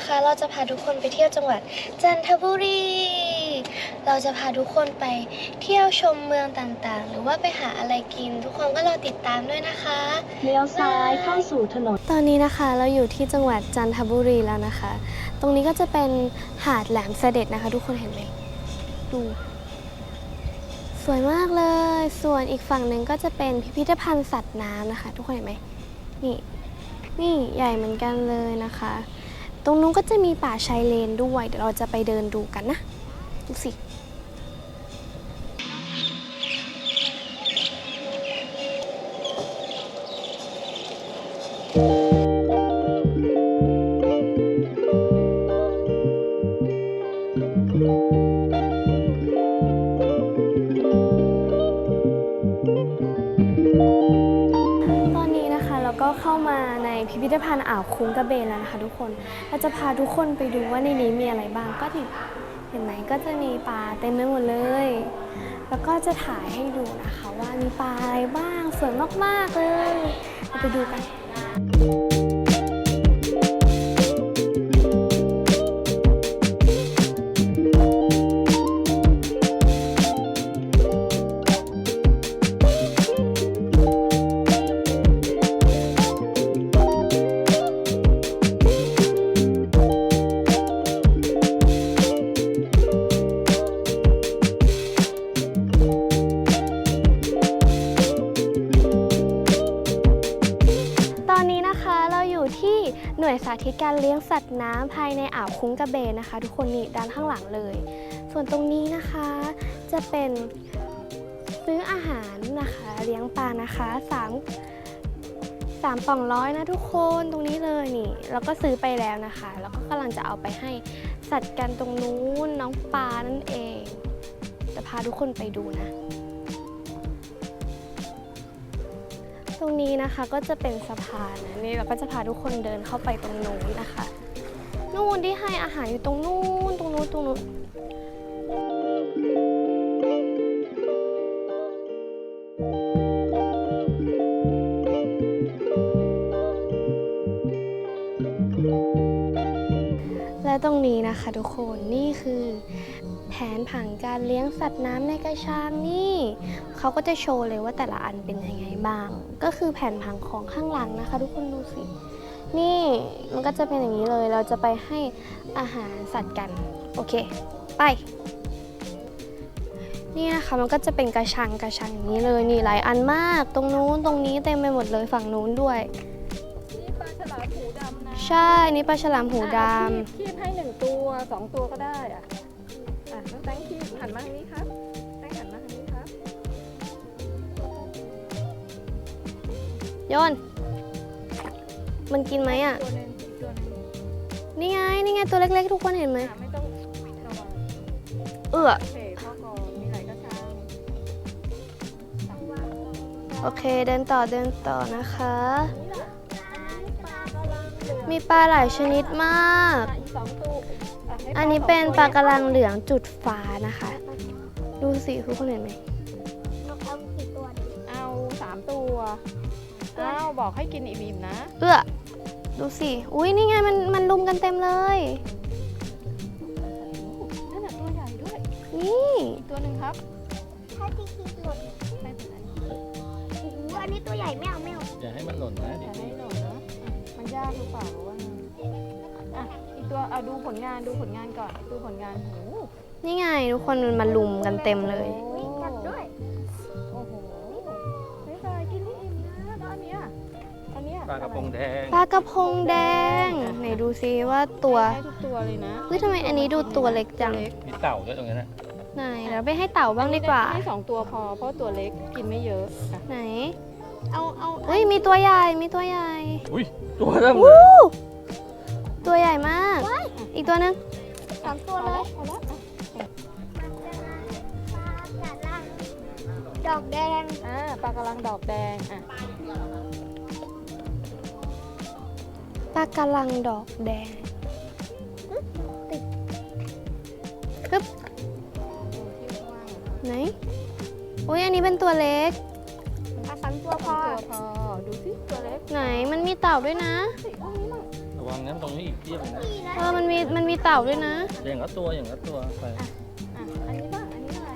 นะคะ เราจะพาทุกคนไปเที่ยวจังหวัดจันทบุรี เราจะพาทุกคนไปเที่ยวชมเมืองต่างๆ หรือว่าไปหาอะไรกิน ทุกคนก็รอติดตามด้วยนะคะเลี้ยวซ้ายเข้าสู่ถนน ตอนนี้นะคะเราอยู่ที่จังหวัดจันทบุรีแล้วนะคะ ตรงนี้ก็จะเป็นหาดแหลมเสด็จนะคะ ทุกคนเห็นไหมดูสวยมากเลย ส่วนอีกฝั่งหนึ่งก็จะเป็นพิพิธภัณฑ์สัตว์น้ำนะคะ ทุกคนเห็นไหมนี่ นี่ใหญ่เหมือนกันเลยนะคะ ตรงนู้นก็จะมีป่าชายเลนด้วย เดี๋ยวเราจะไปเดินดูกันนะ ดูสิตานอ่าวคุ้งกระเบนแล้วนะคะทุกคน เราจะพาทุกคนไปดูว่าในนี้มีอะไรบ้าง ก็ที่เห็นไหมก็จะมีปลาเต็มไปหมดเลย แล้วก็จะถ่ายให้ดูนะคะว่ามีปลาอะไรบ้าง สวยมากๆเลยเราไปดูกัน ธิตการเลี้ยงสัตว์น้ำภายในอ่าวคุ้งกระเบนนะคะ ทุกคนนี่ด้านข้างหลังเลย ส่วนตรงนี้นะคะจะเป็นซื้ออาหารนะคะ เลี้ยงปลานะคะสามสามป่องร้อยนะทุกคนตรงนี้เลยนี่แล้วก็ซื้อไปแล้วนะคะ แล้วก็กำลังจะเอาไปให้สัตว์กันตรงนู้นน้องปลานั่นเอง จะพาทุกคนไปดูนะ ตรงนี้นะคะก็จะเป็นสะพานนะนี่เราก็จะพาทุกคนเดินเข้าไปตรงนู้นนะคะ นู่นที่ให้อาหารอยู่ตรงนู้นตรงนู้นตรงนู้นและตรงนี้นะคะทุกคนนี่คือ นผังการเลี้ยงสัตว์น้ำในกระชังนี่เขาก็จะโชว์เลยว่าแต่ละอันเป็นยังไงบ้าง ก็คือแผ่นผังของข้างหลังนะคะ ทุกคนดูสิ นี่มันก็จะเป็นอย่างนี้เลย เราจะไปให้อาหารสัตว์กัน โอเค ไป นี่นะคะมันก็จะเป็นกระชังกระชังอย่างนี้เลยนี่หลายอันมาก ตรงนู้นตรงนี้เต็มไปหมดเลยฝั่งนู้นด้วย นี่ปลาฉลามหูดำนะใช่นี่ปลาฉลามหูดอะคีบคีบให้หนึ่งตัวสองตัวก็ได้อะอะ น้องแตงคีบหันมาทางนี้ครับแตงหันมาทางนี้ครับำโยน มันกินไหมอะ ตัวหนึงอีกตัวหนึงนี่ไง นี่ไงตัวเล็กๆ ทุกคนเห็นไหม อะไม่ต้องระวังเอื้อโอเคพ่อก่อนมีหลายกระชังโอเค เดินต่อ เดินต่อนะคะนี่ล่ะอันนี้ปลากระลังเหลืองมีปลาหลายชนิดมาก อะอีกสองตัว อะให้อันนี้พ่เป็นสองปตัลาวกระลังเหลืองจุดฟ้านะคะ ดูสิทุกคนเห็นไหมเอาสามตัวอ้าวบอกให้กินอิ่มๆนะ เอื้อดูสิ อุ้ยนี่ไงมันมันลุมกันเต็มเลย นั่นน่ะตัวใหญ่ด้วย นี่อีกตัวหนึ่งครับถ้าที่คิดหล่นไม่เป็นไรโอ้โหอันนี้ตัวใหญ่ไม่เอาไม่เอาอย่าให้มันหล่นนะอเด็ย่ากให้หล่นนะอะมันยากหรือเปล่าหรือว่าไงอะอีก ตัวเอาดูผลงานดูผลงานก่อนดูผลงานโอ้โหนี่ไงทุกคนมันมาลุมกันเต็มเลยวิ่งกันด้วย โอ้โหไม่เป็นไรกินให้อิ่มนะแล้วอันเนี้ยอันเนี้ยปลากระพงแดงปลากระพงแดงไหนดูซิว่าตัวได้ทุกตัวเลยนะเฮ้ยทำไมอันนี้ดูตัวเล็กจังเล็กมีเต่าด้วยตรงนั้นนะไหนเราไปให้เต่าบ้างดีกว่า ให้สองตัวพอเพราะตัวเล็กกินไม่เยอะอะไหนเอาเอาเฮ้ยมีตัวใหญ่มีตัวใหญ่อุ้ยตัวเริ่มเลวู้ย ตัวหนึงสามตัวพอเลแล้ยวพอแล้วอะดอกแดง อ่าปลากระลังดอกแดง อะปลากระลังดอกแดงฮึบไหนอุ้ยอันนี้เป็นตัวเล็กเอาสาม ตัวพอตัวพอ ดูสิตัวเล็กไหนมันมีเต่าด้วยนะสิเอานี้มั่งระวังวางนั้นตรงนี้อีกเทียบนึงนะเออมันมีมันมีเต่าด้วยนะ อย่างละตัวอย่างละตัวไปอะ อันนี้ป่ะอันนี้อะไร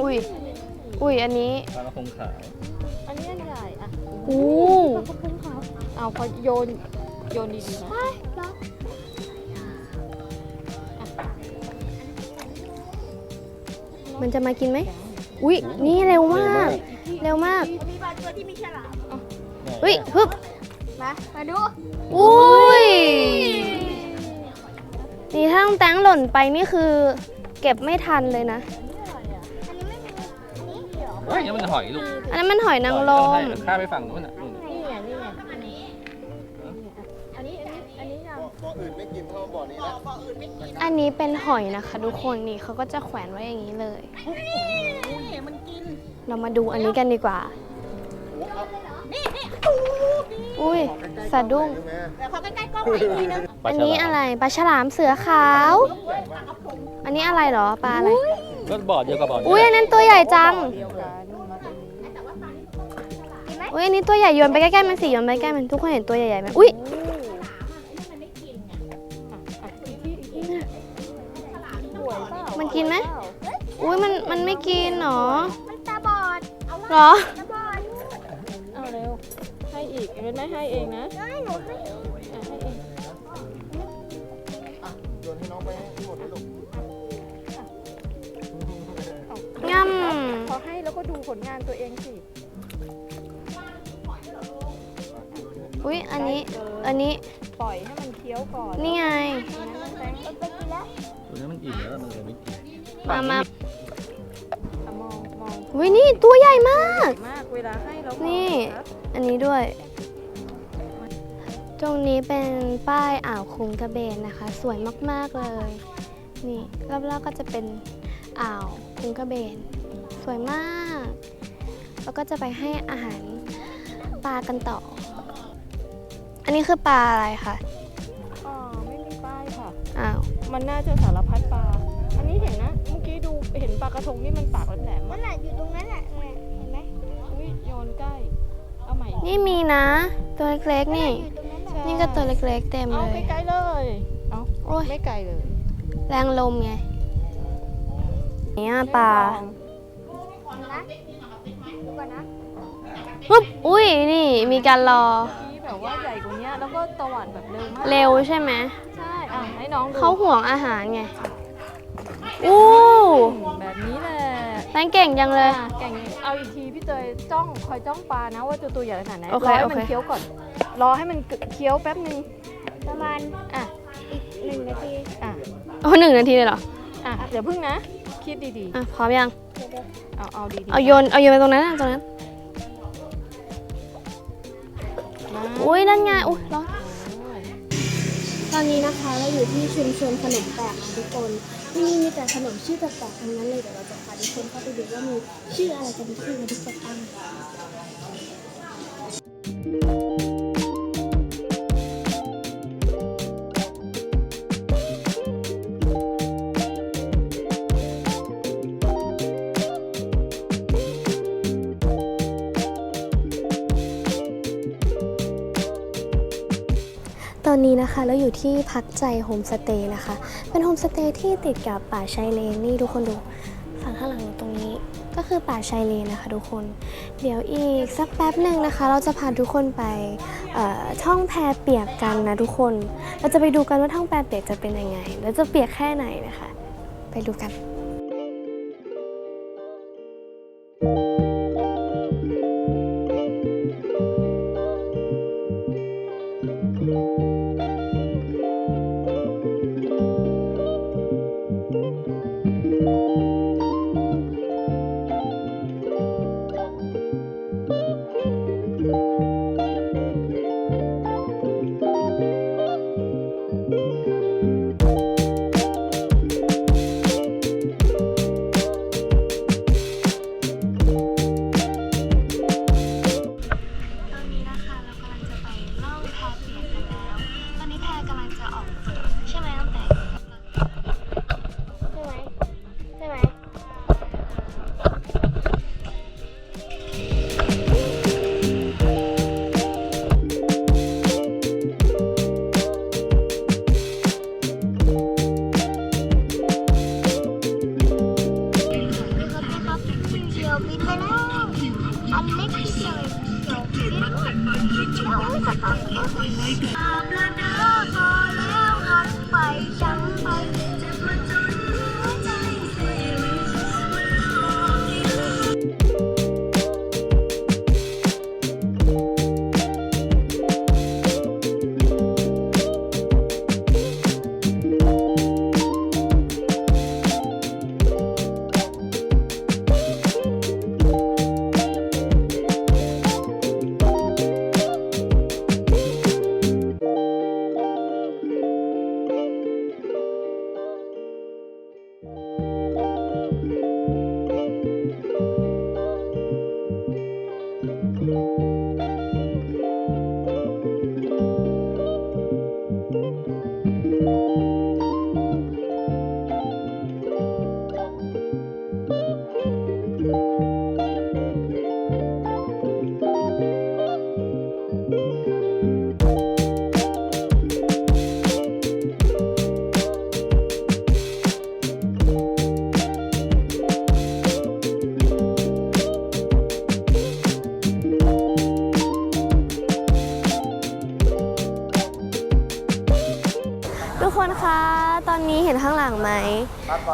อุ้ยอุ้ยอันนี้ปลากระพงขาวอันนี้อันใหญ่อะอู้เอาพอโยน โยนดีๆนะ มันจะมากินไหม อุ้ยนี่เร็วมาก เร็วมาก มีบางตัวที่มีฉลามอุ้ยฮึบมา มาดู อุ้ย นี่ถ้าต้องแตงหล่นไปนี่คือ เก็บไม่ทันเลยนะอันนี้ไม่มีอันนี้เหรอเฮ้ยนี่มันหอยลูกอันนั้นมันหอยนางรมให้ข้าไปฝั่งนู้นน่ะนู่นน่ะนี่ไงนี่ไงอันนี้ อันนี้ อันนี้ยังบ่ออื่นไม่กินเท่าบ่อนี้นะ อันนี้เป็นหอยนะคะ ทุกคนนี่เขาก็จะแขวนไว้อย่างนี้เลย เรามาดูอันนี้กันดีกว่าอุ้ยสะดุ้งใช่ไหมแล้วเขาใกล้ๆกล้องหน่อยอีกทีนึงปลาอันฉนี้ลามอะไรปลาฉลามเสือขาว อันนี้อะไรเหรอปลาอะไร ก็บ่อเดียวกับบ่อนี้อุ้ยอันนั้นตัวใหญ่จังเดียวกันมาตรงนี้อุ้ยอันนี้ตัวใหญ่โยนไปใกล้ๆมันสิโยนไปใกล้ๆมันทุกคนเห็นตัวใหญ่ๆไหมอุ้ยสวยเปล่ามันกินไหม อุ้ยมันมันไม่กินหรอ มันตาบอดเอาหรอ ตาบอดเอาเร็ว ให้อีกเป็นไม่ให้เองนะให้หนูให้อะให้เองโยนให้น้องไปให้หมดเลยลูกง่พอให้แล้วก็ดูผลงานตัวเองสิำอุ้ยอันนี้ อันนี้ ปล่อยให้มันเคี้ยวก่อนนี่ไง งั้นน้องแตงไปกินแล้ว ตัวนี้มันอิ่มแล้วมันเลยไม่กินมามาอะมองม องอุ้ยนี่ตัวใหญ่มาก มากเวลาให้แล้วมองนี่ครับอันนี้ด้วย ตรงนี้เป็นป้ายอ่าวคุ้งกระเบนนะคะ สวยมากๆเลย นี่รอบๆก็จะเป็นอ่าวคุ้งกระเบน สวยมาก แล้วก็จะไปให้อาหารปลากันต่อ อันนี้คือปลาอะไรคะอ๋อไม่มีป้ายค่ะ อ้าว มันน่าจะสารพัดปลา อันนี้เห็นนะ เมื่อกี้ดูเห็นปลากระทงนี่มันปากแหลมๆนั่อะนแหละอยู่ตรงนั้นแหละเนี่ยเห็นไหมอุ้ยโยนใกล้ เอาใหม่นี่มีนะ ตัวเล็กๆนี่ อยู่ตรงนั้นแหละใช่นี่ก็ตัวเล็กๆเต็มเอาเลยใกล้ๆเลย เอาโอ้ย ไม่ไกลเลยแรงลมไงเนี่ยปลานะดูก่อนนะปุ๊บอุ้ยนี่มีการรอที่แบบว่าใหญ่กว่านี้แล้วก็ตวัดแบบเร็วมากเร็วใช่ไหมใช่อะให้น้องดูเขาห่วงอาหารไง อู้แบบนี้แหละแตงเก่งจังเลย อะเก่งเอาอีกทีพี่เตยจ้องคอยจ้องปลานะว่าจะตัวใหญ่ขนาดไหนโอรเคอให้โอมันเค เคี้ยวก่อน รอให้มันเคี้ยวแป๊บนึงประมาณอะอีกหนึ่งนาทีอะโอ้หนึ่งนาทีเลยเหรอ อะเดี๋ยวพึ่งนะ คิดดีอะพร้อมยังๆเอาเอาดีๆเอาโยน เอาโยนไปตรงนั้นนะตรงนั้น มา อุ้ยนั่นไง อุ้ยร้อนโอ้ย ตอนนี้นะคะเราอยู่ที่ชุมชนขนมแปลกนะทุกคนที่นี่มีแต่ขนมชื่อแปลกๆทั้งนั้นเลยเดี๋ยวเราจะพาทุกคนเข้าไปดูว่ามีชื่ออะไรกันบ้างนทุกคนตั้ง ตอนนี้นะคะเราอยู่ที่พักใจโฮมสเตย์นะคะ เป็นโฮมสเตย์ที่ติดกับป่าชายเลนนี่ทุกคนดูฝั่งข้างหลังตรงนี้ก็คือป่าชายเลนนะคะทุกคน เดี๋ยวอีกสักแป๊บหนึ่งนะคะ เราจะพาทุกคนไปท่องแพเปียกกันนะทุกคน เราจะไปดูกันว่าท่องแพเปียกจะเป็นยังไง แล้วจะเปียกแค่ไหนนะคะ ไปดูกัน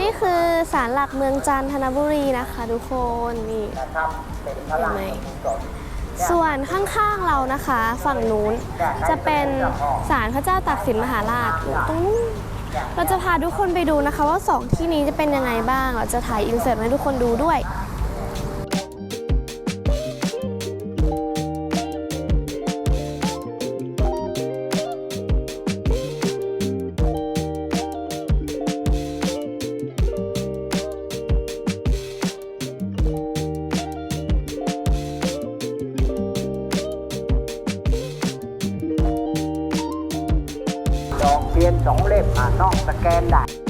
นี่คือศาลหลักเมืองจันทบุรีนะคะทุกคนนี่เห็นไหมส่วนข้างๆเรานะคะ ฝั่งนู้นจะเป็นศาลพระเจ้าตากสินมหาราชอยู่ตรงนู้นเราจะพาทุกคนไปดูนะคะ ว่าสองที่นี้จะเป็นยังไงบ้าง เราจะถ่ายอินเสิร์ตให้ทุกคนดูด้วย ยนสองเล่มอะน้องสแกนได้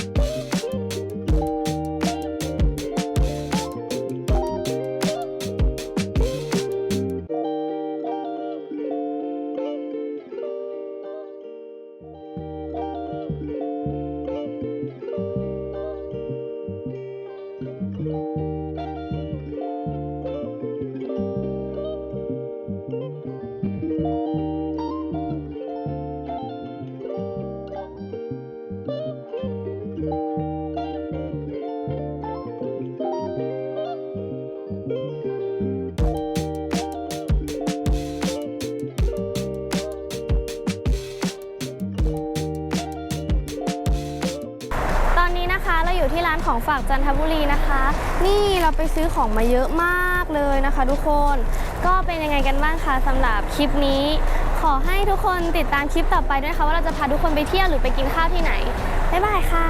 านของฝากจันทบุรีนะคะ นี่เราไปซื้อของมาเยอะมากเลยนะคะ ทุกคน ก็เป็นยังไงกันบ้างคะสำหรับคลิปนี้ ขอให้ทุกคนติดตามคลิปต่อไปด้วยนะคะว่าเราจะพาทุกคนไปเที่ยวหรือไปกินข้าวที่ไหนบ๊ายบายค่ะ